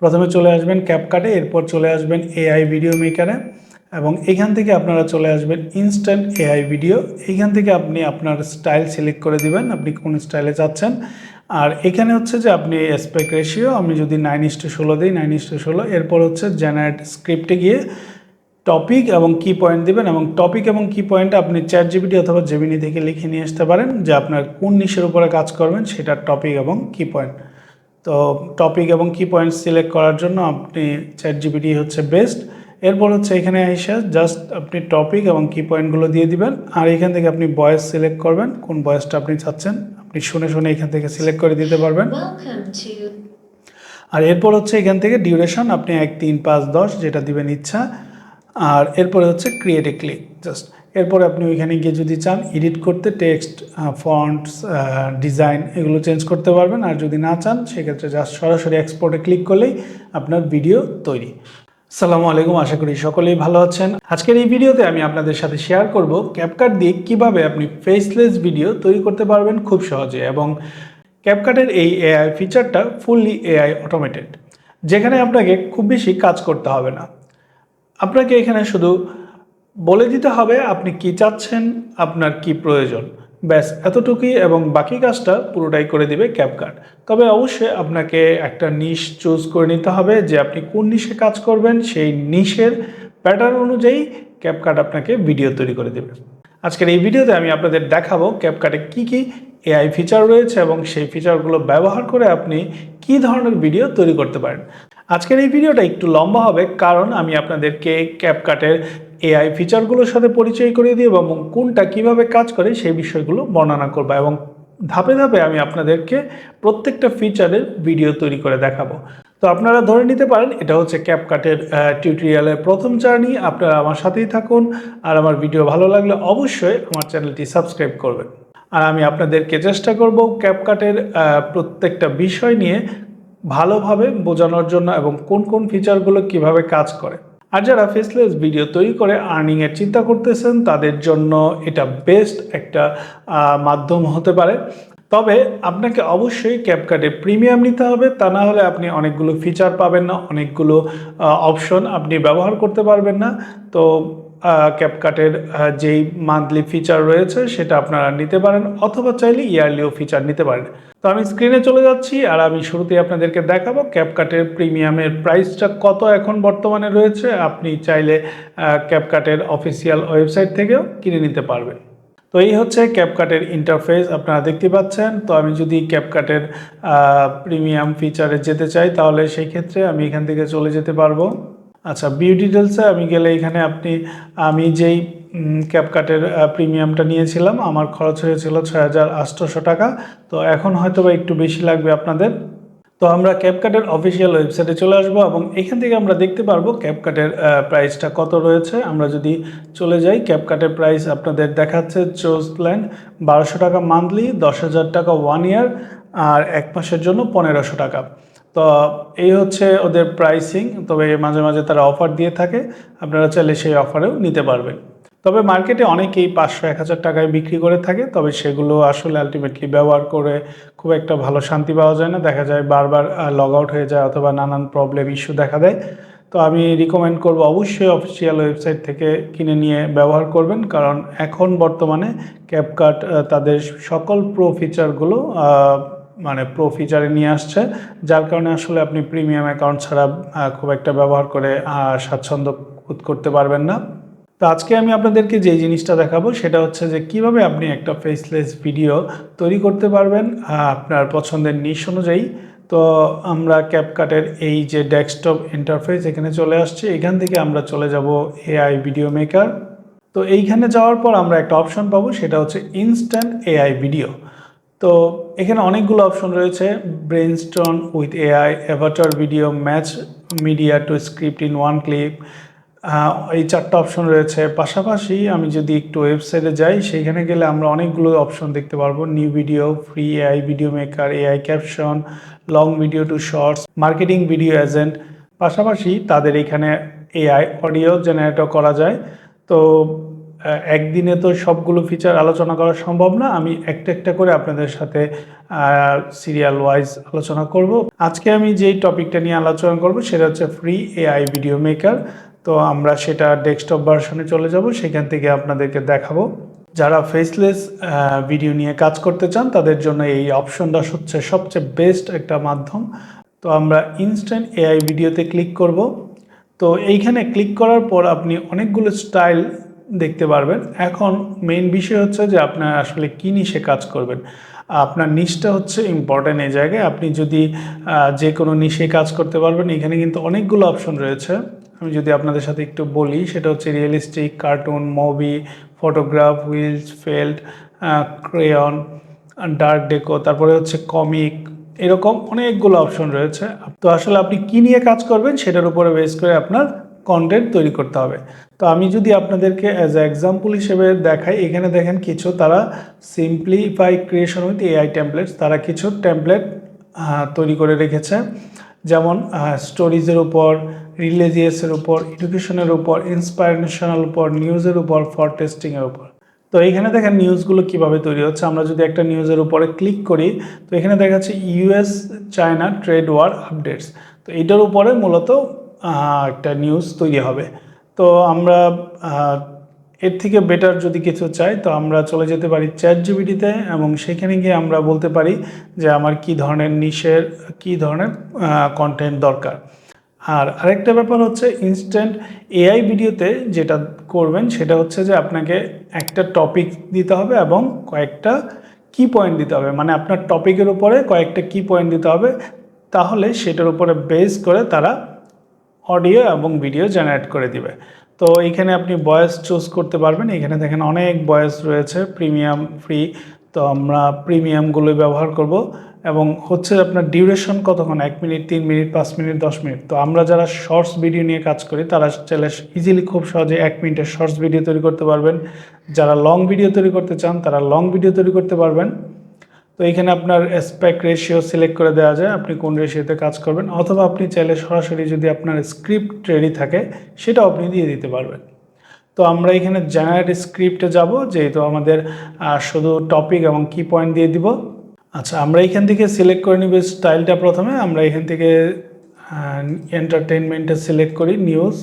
প্রথমে চলে আসবেন ক্যাপকাটে এরপর চলে আসবেন এআই ভিডিও মেকারে এবং এখান থেকে আপনারা চলে আসবেন ইনস্ট্যান্ট এআই ভিডিও এইখান থেকে আপনি আপনার স্টাইল সিলেক্ট করে দিবেন, আপনি কোন স্টাইলে যাচ্ছেন। আর এখানে হচ্ছে যে আপনি এসপেক্ট রেশিও আমি যদি নাইন ইস্টু ষোলো দিই নাইন ইস্টু ষোলো, এরপর হচ্ছে জেনারেট স্ক্রিপ্টে গিয়ে টপিক এবং কি পয়েন্ট দিবেন, এবং টপিক এবং কি পয়েন্ট আপনি চ্যাট জিবিটি অথবা জেমিনি থেকে লিখে নিয়ে আসতে পারেন, যে আপনার কোন নিশের উপরে কাজ করবেন, সেটার টপিক এবং কি পয়েন্ট তো টপিক এবং কি পয়েন্ট সিলেক্ট করার জন্য আপনি চ্যাট জিবিটি হচ্ছে বেস্ট এরপর হচ্ছে এখানে এসে জাস্ট আপনি টপিক এবং কি পয়েন্টগুলো দিয়ে দিবেন। আর এখান থেকে আপনি বয়েস সিলেক্ট করবেন। কোন বয়েসটা আপনি চাচ্ছেন? আপনি শুনে শুনে এখান থেকে সিলেক্ট করে দিতে পারবেন। আর এরপর হচ্ছে এখান থেকে ডিউরেশন আপনি এক তিন পাঁচ দশ যেটা দিবেন ইচ্ছা। আর এরপরে হচ্ছে ক্রিয়েট এ ক্লিক জাস্ট এরপরে আপনি ওইখানে গিয়ে যদি চান এডিট করতে টেক্সট ফন্টস ডিজাইন এগুলো চেঞ্জ করতে পারবেন। আর যদি না চান, সেক্ষেত্রে জাস্ট সরাসরি এক্সপোর্টে ক্লিক করলেই আপনার ভিডিও তৈরি। সালামু আলাইকুম, আশা করি সকলেই ভালো আছেন। আজকের এই ভিডিওতে আমি আপনাদের সাথে শেয়ার করব ক্যাপকাট দিয়ে কীভাবে আপনি ফেসলেস ভিডিও তৈরি করতে পারবেন খুব সহজে এবং ক্যাপকাটের এই এআই ফিচারটা ফুললি এআই অটোমেটেড যেখানে আপনাকে খুব বেশি কাজ করতে হবে না। আপনাকে এখানে শুধু বলে দিতে হবে আপনি কি চাচ্ছেন, আপনার কি প্রয়োজন। ব্যাস, এতটুকুই এবং বাকি কাজটা পুরোটাই করে দিবে ক্যাপকাট তবে অবশ্যই আপনাকে একটা নিশ চুজ করে নিতে হবে যে আপনি কোন নিশে কাজ করবেন, সেই নিশের প্যাটার্ন অনুযায়ী ক্যাপকাট আপনাকে ভিডিও তৈরি করে দেবে। আজকের এই ভিডিওতে আমি আপনাদের দেখাবো ক্যাপকাটে কি কি এআই ফিচার রয়েছে এবং সেই ফিচারগুলো ব্যবহার করে আপনি কি ধরনের ভিডিও তৈরি করতে পারেন। আজকের এই ভিডিওটা একটু লম্বা হবে, কারণ আমি আপনাদেরকে ক্যাপকাটের এআই ফিচারগুলোর সাথে পরিচয় করিয়ে দিই এবং কোনটা কীভাবে কাজ করে সেই বিষয়গুলো বর্ণনা করব এবং ধাপে ধাপে আমি আপনাদেরকে প্রত্যেকটা ফিচারের ভিডিও তৈরি করে দেখাবো। তো আপনারা ধরে নিতে পারেন, এটা হচ্ছে ক্যাপকাটের টিউটোরিয়ালের প্রথম জার্নি আপনারা আমার সাথেই থাকুন। আর আমার ভিডিও ভালো লাগলে অবশ্যই আমার চ্যানেলটি সাবস্ক্রাইব করবেন। আর আমি আপনাদেরকে চেষ্টা করব ক্যাপকাটের প্রত্যেকটা বিষয় নিয়ে ভালোভাবে বোঝানোর জন্য এবং কোন কোন ফিচারগুলো কীভাবে কাজ করে। আর যারা ফেসলেস ভিডিও তৈরি করে আর্নিংয়ের চিন্তা করতেছেন, তাদের জন্য এটা বেস্ট একটা মাধ্যম হতে পারে। তবে আপনাকে অবশ্যই ক্যাপকাটে প্রিমিয়াম নিতে হবে। তা না হলে আপনি অনেকগুলো ফিচার পাবেন না, অনেকগুলো অপশন আপনি ব্যবহার করতে পারবেন না। তো ক্যাপকাটের যেই মান্থলি ফিচার রয়েছে সেটা আপনারা নিতে পারেন অথবা চাইলে ইয়ারলিও ফিচার নিতে পারেন। তো আমি স্ক্রিনে চলে যাচ্ছি আর আমি শুরুতেই আপনাদেরকে দেখাবো ক্যাপকাটের প্রিমিয়ামের প্রাইসটা কত এখন বর্তমানে রয়েছে। আপনি চাইলে ক্যাপকাটের অফিসিয়াল ওয়েবসাইট থেকেও কিনে নিতে পারবেন। তো এই হচ্ছে ক্যাপকাটের ইন্টারফেস আপনারা দেখতে পাচ্ছেন। তো আমি যদি ক্যাপকাটের প্রিমিয়াম ফিচারে যেতে চাই তাহলে সেই ক্ষেত্রে আমি এখান থেকে চলে যেতে পারব। আচ্ছা বিউ ডিটেলসে আমি গেলে এখানে আপনি, আমি যেই ক্যাপকাটের প্রিমিয়ামটা নিয়েছিলাম, আমার খরচ হয়েছিল ছয় হাজার আটশোশো টাকা। তো এখন হয়তো বা একটু বেশি লাগবে আপনাদের। তো আমরা ক্যাপকাটের অফিসিয়াল ওয়েবসাইটে চলে আসব এবং এখান থেকে আমরা দেখতে পারব ক্যাপকাটের প্রাইসটা কত রয়েছে। আমরা যদি চলে যাই ক্যাপকাটের প্রাইস আপনাদের দেখাচ্ছে চোজ প্ল্যান বারোশো টাকা মান্থলি দশ হাজার টাকা ওয়ান ইয়ার আর এক মাসের জন্য পনেরোশো টাকা। তো এই হচ্ছে ওদের প্রাইসিং তবে মাঝে মাঝে তারা অফার দিয়ে থাকে, আপনারা চাইলে সেই অফারেও নিতে পারবেন। তবে মার্কেটে অনেকেই পাঁচশো, এক হাজার টাকায় বিক্রি করে থাকে, তবে সেগুলো আসলে আলটিমেটলি ব্যবহার করে খুব একটা ভালো শান্তি পাওয়া যায় না। দেখা যায় বারবার লগ আউট হয়ে যায় অথবা নানান প্রবলেম ইস্যু দেখা দেয়। তো আমি রিকমেন্ড করব অবশ্যই অফিসিয়াল ওয়েবসাইট থেকে কিনে নিয়ে ব্যবহার করবেন, কারণ এখন বর্তমানে ক্যাপকাট তাদের সকল প্রো ফিচারগুলো মানে প্রো ফিচারে নিয়ে আসছে, যার কারণে আসলে আপনি প্রিমিয়াম অ্যাকাউন্ট ছাড়া খুব একটা ব্যবহার করে স্বাচ্ছন্দ্য বোধ করতে পারবেন না। তো আজকে আমি আপনাদেরকে যেই জিনিসটা দেখাবো, সেটা হচ্ছে যে কীভাবে আপনি একটা ফেসলেস ভিডিও তৈরি করতে পারবেন আপনার পছন্দের নিশ অনুযায়ী। তো আমরা ক্যাপকাটের এই যে ডেস্কটপ ইন্টারফেস এখানে চলে আসছে, এখান থেকে আমরা চলে যাব এআই ভিডিও মেকার তো এইখানে যাওয়ার পর আমরা একটা অপশন পাবো, সেটা হচ্ছে ইনস্ট্যান্ট এআই ভিডিও তো এখানে অনেকগুলো অপশন রয়েছে brainstorm with AI avatar video match media to script in one clip এই চারটা অপশন রয়েছে। পাশাপাশি আমি যদি একটু ওয়েবসাইটে যাই সেইখানে গেলে আমরা অনেকগুলো অপশন দেখতে পারব। New video free AI video maker AI caption long video to shorts marketing video agent পাশাপাশি তাদের এখানে এআই অডিও জেনারেটও করা যায়। তো একদিনে তো সবগুলো ফিচার আলোচনা করা সম্ভব না। আমি একটা একটা করে আপনাদের সাথে সিরিয়াল ওয়াইজ আলোচনা করব। আজকে আমি যেই টপিকটা নিয়ে আলোচনা করব সেটা হচ্ছে ফ্রি এআই ভিডিও মেকার তো আমরা সেটা ডেস্কটপ ভার্সনে চলে যাব, সেখান থেকে আপনাদেরকে দেখাবো। যারা ফেসলেস ভিডিও নিয়ে কাজ করতে চান, তাদের জন্য এই অপশনটা হচ্ছে সবচেয়ে বেস্ট একটা মাধ্যম। তো আমরা ইনস্ট্যান্ট এআই ভিডিওতে ক্লিক করব। তো এইখানে ক্লিক করার পর আপনি অনেকগুলো স্টাইল দেখতে পারবেন। এখন মেইন বিষয় হচ্ছে যে আপনার আসলে কী নিশে কাজ করবেন। আপনার নিশটা হচ্ছে ইম্পর্ট্যান্ট এই জায়গায়। আপনি যদি যে কোনো নিশে কাজ করতে পারবেন, এখানে কিন্তু অনেকগুলো অপশন রয়েছে। আমি যদি আপনাদের সাথে একটু বলি, সেটা হচ্ছে realistic cartoon movie photograph wheels felt crayon dark deco তারপরে হচ্ছে কমিক এরকম অনেকগুলো অপশন রয়েছে। তো আসলে আপনি কি নিয়ে কাজ করবেন, সেটার উপরে বেস করে আপনার কন্টেন্ট তৈরি করতে হবে। তো আমি যদি আপনাদেরকে অ্যাজ এ এক্সাম্পল হিসেবে দেখাই, এখানে দেখেন কিছু তারা simplify creation with AI templates তারা কিছু টেমপ্লেট তৈরি করে রেখেছে। যেমন স্টোরিজের উপর রিলিজিয়াসের উপর এডুকেশনের উপর ইন্সপাইরেশনাল উপর নিউজের উপর ফর টেস্টিংয়ের উপর। তো এখানে দেখেন নিউজগুলো কীভাবে তৈরি হচ্ছে। আমরা যদি একটা নিউজের উপরে ক্লিক করি, তো এখানে দেখা যাচ্ছে US China trade war updates তো এটার উপরে মূলত একটা নিউজ তৈরি হবে। তো আমরা এর থেকে বেটার যদি কিছু চাই, তো আমরা চলে যেতে পারি চ্যাট জিবিটিতে এবং সেখানে গিয়ে আমরা বলতে পারি যে আমার কি ধরনের নিশের, কি ধরনের কন্টেন্ট দরকার। আর আরেকটা ব্যাপার হচ্ছে ইনস্ট্যান্ট এআই ভিডিওতে যেটা করবেন, সেটা হচ্ছে যে আপনাকে একটা টপিক দিতে হবে এবং কয়েকটা কি পয়েন্ট দিতে হবে। মানে আপনার টপিকের উপরে কয়েকটা কি পয়েন্ট দিতে হবে, তাহলে সেটার উপরে বেস করে তারা অডিও এবং ভিডিও জেনারেট করে দিবে। তো এইখানে আপনি বয়েস চুজ করতে পারবেন। এখানে দেখেন অনেক বয়েস রয়েছে, প্রিমিয়াম, ফ্রি। তো আমরা প্রিমিয়ামগুলো ব্যবহার করব এবং হচ্ছে আপনার ডিউরেশন কতক্ষণ? এক মিনিট, তিন মিনিট, পাঁচ মিনিট, দশ মিনিট। তো আমরা যারা শর্টস ভিডিও নিয়ে কাজ করি, তারা চাইলে ইজিলি খুব সহজে এক মিনিটের শর্টস ভিডিও তৈরি করতে পারবেন। যারা লং ভিডিও তৈরি করতে চান, তারা লং ভিডিও তৈরি করতে পারবেন। তো এখানে আপনার অ্যাসপেক্ট রেশিও সিলেক্ট করে দেওয়া যায়, আপনি কোন রেশিওতে কাজ করবেন, অথবা আপনি চাইলে সরাসরি যদি আপনার স্ক্রিপ্ট রেডি থাকে, সেটাও আপনি দিয়ে দিতে পারবেন। তো আমরা এখানে জেনারেট স্ক্রিপ্টে যাব, যেহেতু আমাদের শুধু টপিক এবং কি পয়েন্ট দিয়ে দিব। আচ্ছা আমরা এখান থেকে সিলেক্ট করে নিব স্টাইলটা প্রথমে। আমরা এখান থেকে এন্টারটেনমেন্টে সিলেক্ট করি নিউজ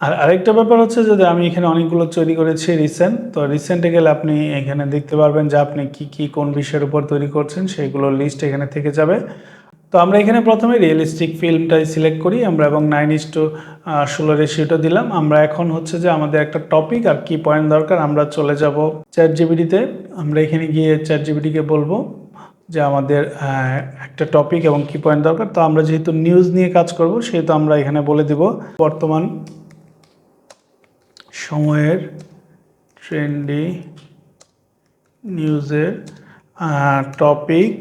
আর আরেকটা ব্যাপার হচ্ছে যদি আমি এখানে অনেকগুলো তৈরি করেছি রিসেন্ট তো রিসেন্টে গেলে আপনি এখানে দেখতে পারবেন যে আপনি কি কি, কোন বিষয়ের উপর তৈরি করছেন সেইগুলোর লিস্ট এখানে থেকে যাবে। তো আমরা এখানে প্রথমে রিয়েলিস্টিক ফিল্মটাই সিলেক্ট করি, আমরা এবং নাইন ইস টু ষোলো রেশিওটা দিলাম। আমরা এখন হচ্ছে যে আমাদের একটা টপিক আর কি পয়েন্ট দরকার, আমরা চলে যাব চ্যাট জিবিটিতে আমরা এখানে গিয়ে চ্যাট জিবিটিকে বলব যে আমাদের একটা টপিক এবং কি পয়েন্ট দরকার। তো আমরা যেহেতু নিউজ নিয়ে কাজ করব, সেহেতু আমরা এখানে বলে দিব বর্তমান সময়ের ট্রেন্ডি নিউজের টপিক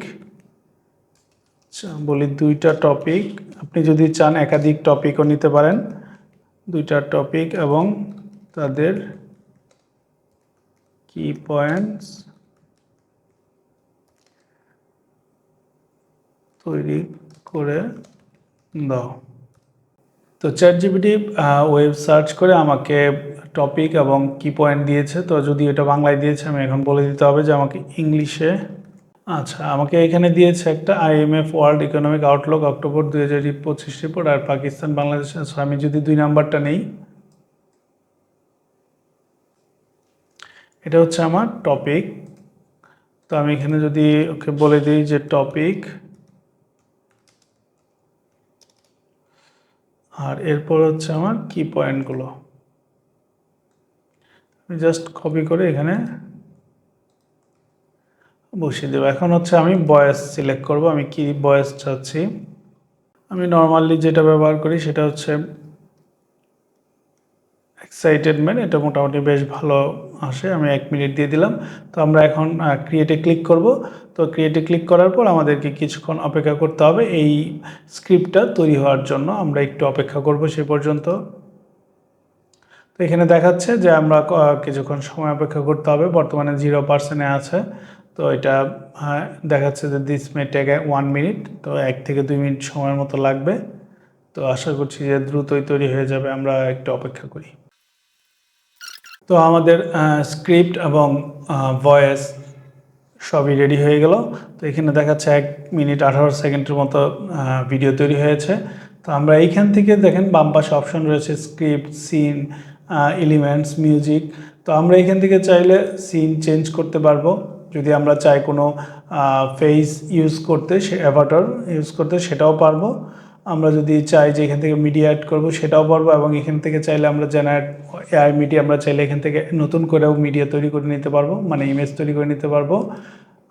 আচ্ছা বলি দুইটা টপিক আপনি যদি চান একাধিক টপিকও নিতে পারেন। দুইটা টপিক এবং তাদের কি পয়েন্টস তৈরি করে দাও। তো চ্যাট জিপিটি ওয়েব সার্চ করে আমাকে টপিক এবং কি পয়েন্ট দিয়েছে তো যদি এটা বাংলায় দিয়েছে আমি এখন বলে দিতে হবে যে আমাকে ইংলিশে আচ্ছা আমাকে এখানে দিয়েছে একটা IMF world economic outlook October দুই হাজার পঁচিশ রিপোর্ট আর পাকিস্তান বাংলাদেশ আচ্ছা, আমি যদি দুই নাম্বারটা নেই এটা হচ্ছে আমার টপিক তো আমি এখানে যদি ওকে বলে দিই যে টপিক আর এরপর হচ্ছে আমার কি পয়েন্টগুলো জাস্ট কপি করে এখানে বসিয়ে দেবো। এখন হচ্ছে আমি বয়েস সিলেক্ট করব। আমি কি বয়েস চাচ্ছি? আমি নর্মালি যেটা ব্যবহার করি সেটা হচ্ছে এক্সাইটেডমেন্ট এটা মোটামুটি বেশ ভালো আসে। আমি এক মিনিট দিয়ে দিলাম। তো আমরা এখন ক্রিয়েটে ক্লিক করব। তো ক্রিয়েটে ক্লিক করার পর আমাদেরকে কিছুক্ষণ অপেক্ষা করতে হবে। এই স্ক্রিপ্টটা তৈরি হওয়ার জন্য আমরা একটু অপেক্ষা করব সে পর্যন্ত। তো এখানে দেখাচ্ছে যে আমরা কিছুক্ষণ সময় অপেক্ষা করতে হবে। বর্তমানে জিরো পার্সেন্টে আছে। তো এটা দেখাচ্ছে যে this may take one minute তো এক থেকে দুই মিনিট সময়ের মতো লাগবে। তো আশা করছি যে দ্রুতই তৈরি হয়ে যাবে। আমরা একটু অপেক্ষা করি। তো আমাদের স্ক্রিপ্ট এবং ভয়েস সবই রেডি হয়ে গেল। তো এখানে দেখাচ্ছে এক মিনিট আঠারো সেকেন্ডের মতো ভিডিও তৈরি হয়েছে। তো আমরা এইখান থেকে দেখেন বাম পাশে অপশন রয়েছে স্ক্রিপ্ট সিন এলিমেন্টস মিউজিক তো আমরা এখান থেকে চাইলে সিন চেঞ্জ করতে পারব। যদি আমরা চাই কোনো ফেস ইউজ করতে, সে অ্যাভাটার ইউজ করতে, সেটাও পারব। আমরা যদি চাই যে এখান থেকে মিডিয়া অ্যাড করব, সেটাও পারব এবং এখান থেকে চাইলে আমরা জেনারেট এআই মিডিয়া আমরা চাইলে এখান থেকে নতুন করেও মিডিয়া তৈরি করে নিতে পারব মানে ইমেজ তৈরি করে নিতে পারব।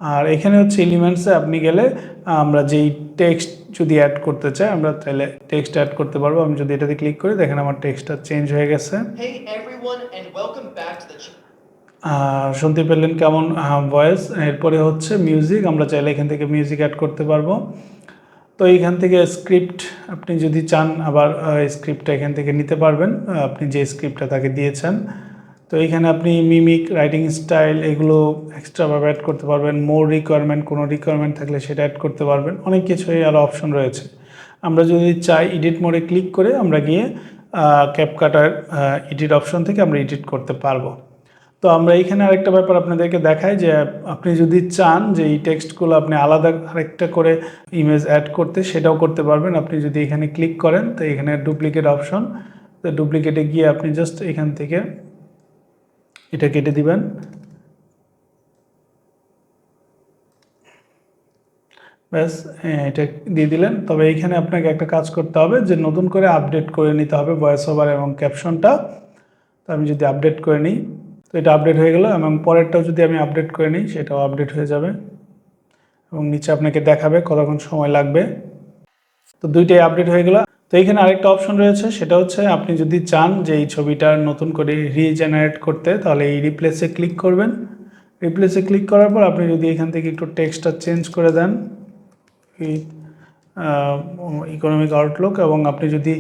আর এখানে হচ্ছে এলিমেন্টসে আপনি গেলে আমরা যেই টেক্সট যদি অ্যাড করতে চাই আমরা তাহলে টেক্সট অ্যাড করতে পারব। আমি যদি এটাতে ক্লিক করি দেখেন আমার টেক্সটটা চেঞ্জ হয়ে গেছে। শুনতে পেলেন কেমন? ভয়েস এরপরে হচ্ছে মিউজিক আমরা চাইলে এখান থেকে মিউজিক অ্যাড করতে পারব। তো এইখান থেকে স্ক্রিপ্ট আপনি যদি চান আবার স্ক্রিপ্টটা এখান থেকে নিতে পারবেন। আপনি যে স্ক্রিপ্টটা তাকে দিয়েছেন তো এইখানে আপনি মিমিক রাইটিং স্টাইল এগুলো এক্সট্রাভাবে অ্যাড করতে পারবেন। মোর রিকোয়ারমেন্ট কোনো রিকোয়ারমেন্ট থাকলে সেটা অ্যাড করতে পারবেন। অনেক কিছুই আরও অপশন রয়েছে। আমরা যদি চাই এডিট মোডে ক্লিক করে আমরা গিয়ে ক্যাপকাটার এডিট অপশন থেকে আমরা এডিট করতে পারব। তো আমরা এইখানে আরেকটা ব্যাপার আপনাদেরকে দেখাই যে, আপনি যদি চান যে এই টেক্সটগুলো আপনি আলাদা আরেকটা করে ইমেজ অ্যাড করতে, সেটাও করতে পারবেন। আপনি যদি এখানে ক্লিক করেন, তো এখানে ডুপ্লিকেট অপশন তো ডুপ্লিকেটে গিয়ে আপনি জাস্ট এখান থেকে এটা কেটে দিবেন। ব্যাস হ্যাঁ, এটা দিয়ে দিলেন। তবে এইখানে আপনাকে একটা কাজ করতে হবে যে নতুন করে আপডেট করে নিতে হবে ভয়েস ওভার এবং ক্যাপশনটা। তো আমি যদি আপডেট করে নিই তো এটা আপডেট হয়ে গেল এবং পরেরটাও যদি আমি আপডেট করে নিই সেটাও আপডেট হয়ে যাবে এবং নিচে আপনাকে দেখাবে কতক্ষণ সময় লাগবে। তো দুইটাই আপডেট হয়ে গেল। তো এইখানে আরেকটা অপশন রয়েছে, সেটা হচ্ছে আপনি যদি চান যে এই ছবিটা নতুন করে রিজেনারেট করতে, তাহলে এই রিপ্লেসে ক্লিক করবেন। রিপ্লেসে ক্লিক করার পর আপনি যদি এখান থেকে একটু টেক্সটটা চেঞ্জ করে দেন ইকোনমিক আউটলুক এবং আপনি যদি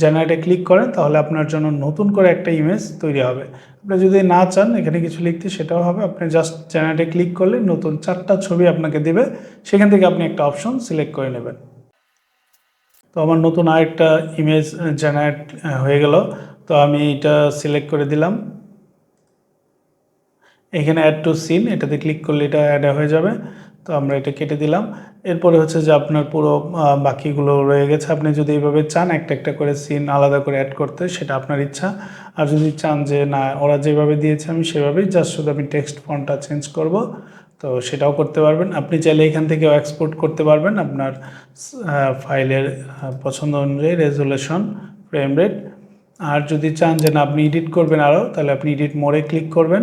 জেনারেটে ক্লিক করেন, তাহলে আপনার জন্য নতুন করে একটা ইমেজ তৈরি হবে। আপনি যদি না চান, এখানে কিছু লিখতে, সেটাও হবে। আপনি জাস্ট জেনারেটে ক্লিক করলে নতুন চারটা ছবি আপনাকে দেবে, সেখান থেকে আপনি একটা অপশন সিলেক্ট করে নেবেন। তো আমার নতুন আরেকটা ইমেজ জেনারেট হয়ে গেল। তো আমি এটা সিলেক্ট করে দিলাম। এখানে অ্যাড টু সিন এটাতে ক্লিক করলে এটা অ্যাড হয়ে যাবে। তো আমরা এটা কেটে দিলাম। এরপরে হচ্ছে যে আপনার পুরো বাকিগুলো রয়ে গেছে। আপনি যদি এইভাবে চান একটা একটা করে সিন আলাদা করে অ্যাড করতে, সেটা আপনার ইচ্ছা। আর যদি চান যে না, ওরা যেভাবে দিয়েছে, আমি সেভাবেই জাস্ট শুধু আমি টেক্সট ফন্টটা চেঞ্জ করব। তো সেটাও করতে পারবেন। আপনি চাইলে এখান থেকেও এক্সপোর্ট করতে পারবেন আপনার ফাইলের পছন্দ অনুযায়ী রেজুলেশন ফ্রেম রেট আর যদি চান যে না, আপনি এডিট করবেন আরও তাহলে আপনি এডিট মোড়ে ক্লিক করবেন।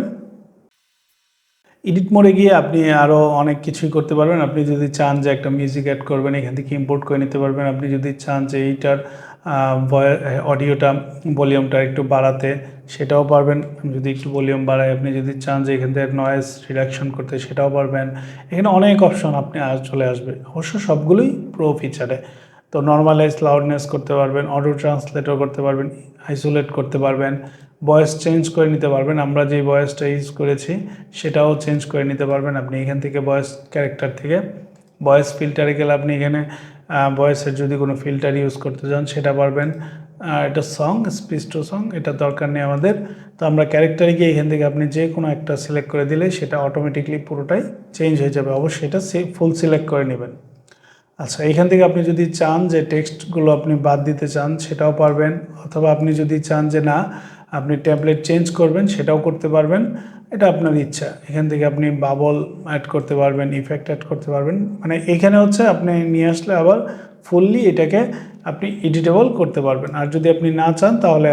এডিট মোডে গিয়ে আপনি আরও অনেক কিছুই করতে পারবেন। আপনি যদি চান যে একটা মিউজিক অ্যাড করবেন, এখান থেকে ইম্পোর্ট করে নিতে পারবেন। আপনি যদি চান যে এইটার অডিওটা ভলিউমটা একটু বাড়াতে, সেটাও পারবেন। যদি একটু ভলিউম বাড়ায়, আপনি যদি চান যে এখান থেকে নয়েজ রিডাকশন করতে, সেটাও পারবেন। এখানে অনেক অপশন আপনি চলে আসবে। অবশ্য সবগুলোই প্রো ফিচারে তো নর্মালাইজ লাউডনেস করতে পারবেন অটো ট্রান্সলেটও করতে পারবেন আইসোলেট করতে পারবেন ভয়েস চেঞ্জ করে নিতে পারবেন। আমরা যে ভয়েসটা ইউজ করেছি, সেটাও চেঞ্জ করে নিতে পারবেন। আপনি এখান থেকে ভয়েস ক্যারেক্টার থেকে ভয়েস ফিল্টারে গেলে আপনি এখানে ভয়েসের যদি কোনো ফিল্টার ইউজ করতে চান সেটা পারবেন। এটা সং স্পিচ টু সং এটা দরকার নেই আমাদের। তো আমরা ক্যারেক্টারে গিয়ে এখান থেকে আপনি যে কোনো একটা সিলেক্ট করে দিলে সেটা অটোমেটিকলি পুরোটাই চেঞ্জ হয়ে যাবে। অবশ্যই এটা ফুল সিলেক্ট করে নেবেন। আচ্ছা এখান থেকে আপনি যদি চান যে টেক্সটগুলো আপনি বাদ দিতে চান, সেটাও পারবেন। অথবা আপনি যদি চান যে না, আপনি ট্যাবলেট চেঞ্জ করবেন, সেটাও করতে পারবেন। এটা আপনার ইচ্ছা। এখান থেকে আপনি বাবল অ্যাড করতে পারবেন ইফেক্ট অ্যাড করতে পারবেন। মানে এখানে হচ্ছে আপনি নিয়ে আসলে আবার ফুললি এটাকে আপনি এডিটেবল করতে পারবেন। আর যদি আপনি না চান তাহলে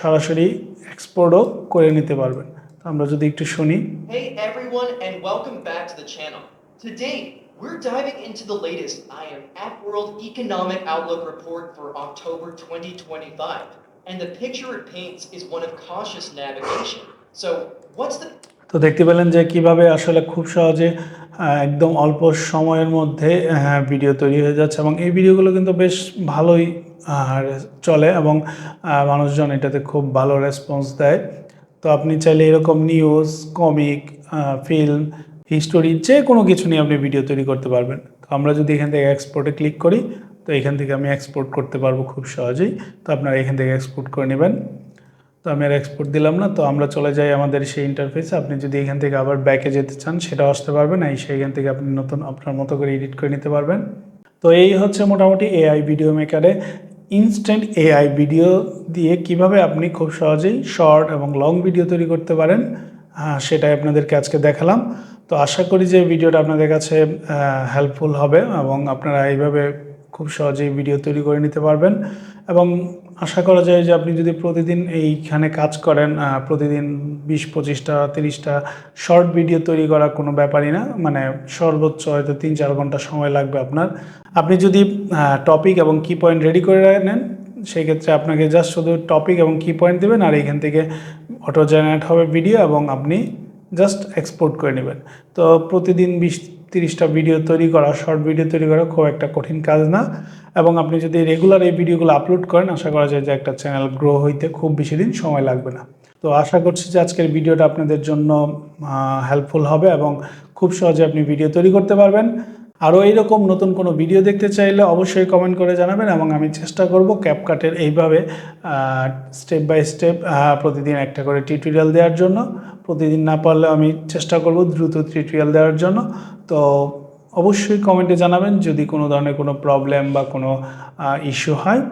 সরাসরি এক্সপোর্টও করে নিতে পারবেন। তো আমরা যদি একটু শুনি। Hey everyone, and welcome back to the channel. Today, we're diving into the latest IM App World Economic Outlook report for October 2025. And the picture it paints is one of cautious navigation. So, what's the তো দেখতে পেলেন যে কীভাবে আসলে খুব সহজে একদম অল্প সময়ের মধ্যে ভিডিও তৈরি হয়ে যাচ্ছে এবং এই ভিডিওগুলো কিন্তু বেশ ভালোই আহ, চলে এবং মানুষজন এটাতে খুব ভালো রেসপন্স দেয় তো আপনি চাইলে এরকম নিউজ কমিক ফিল্ম হিস্টোরি যে কোনো কিছু নিয়ে আপনি ভিডিও তৈরি করতে পারবেন তো আমরা যদি এখান থেকে এক্সপোর্টে ক্লিক করি তো এখান থেকে আমি এক্সপোর্ট করতে পারব খুব সহজেই। তো আপনারা এখান থেকে এক্সপোর্ট করে নেবেন। তো আমি আর এক্সপোর্ট দিলাম না, তো আমরা চলে যাই আমাদের সেই ইন্টারফেসে আপনি যদি এখান থেকে আবার ব্যাকে যেতে চান, সেটাও আসতে পারবেন। এই সেইখান থেকে আপনি নতুন, আপনার মতো করে এডিট করে নিতে পারবেন। তো এই হচ্ছে মোটামুটি এআই ভিডিও মেকারে ইনস্ট্যান্ট এআই ভিডিও দিয়ে কীভাবে আপনি খুব সহজেই শর্ট এবং লং ভিডিও তৈরি করতে পারেন সেটাই আপনাদেরকে আজকে দেখালাম। তো আশা করি যে ভিডিওটা আপনাদের কাছে হেল্পফুল হবে এবং আপনারা এইভাবে খুব সহজেই ভিডিও তৈরি করে নিতে পারবেন। এবং আশা করা যায় যে আপনি যদি প্রতিদিন এইখানে কাজ করেন প্রতিদিন বিশ, পঁচিশটা, তিরিশটা শর্ট ভিডিও তৈরি করা কোনো ব্যাপারই না মানে সর্বোচ্চ হয়তো তিন, চার ঘণ্টা সময় লাগবে আপনার। আপনি যদি টপিক এবং কি পয়েন্ট রেডি করে নেন সেই ক্ষেত্রে আপনাকে জাস্ট শুধু টপিক এবং কি পয়েন্ট দেবেন, আর এইখান থেকে অটো জেনারেট হবে ভিডিও এবং আপনি জাস্ট এক্সপোর্ট করে নেবেন। তো প্রতিদিন বিশ তিরিশটা ভিডিও তৈরি করা শর্ট ভিডিও তৈরি করা খুব একটা কঠিন কাজ না। এবং আপনি যদি রেগুলার এই ভিডিওগুলো আপলোড করেন, আশা করা যায় যে একটা চ্যানেল গ্রো হইতে খুব বেশি দিন সময় লাগবে না। তো আশা করছি যে আজকের ভিডিওটা আপনাদের জন্য হেল্পফুল হবে এবং খুব সহজে আপনি ভিডিও তৈরি করতে পারবেন। আরও এইরকম নতুন কোনো ভিডিও দেখতে চাইলে অবশ্যই কমেন্ট করে জানাবেন এবং আমি চেষ্টা করব ক্যাপকাটের এইভাবে স্টেপ বাই স্টেপ প্রতিদিন একটা করে টিউটোরিয়াল দেওয়ার জন্য। প্রতিদিন না পারলে আমি চেষ্টা করব দ্রুত টিউটোরিয়াল দেওয়ার জন্য। তো অবশ্যই কমেন্টে জানাবেন যদি কোনো ধরনের কোনো প্রবলেম বা কোনো ইস্যু হয়।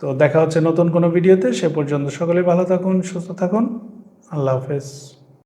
তো দেখা হচ্ছে নতুন কোনো ভিডিওতে। সে পর্যন্ত সকলে ভালো থাকুন, সুস্থ থাকুন। আল্লাহ হাফেজ।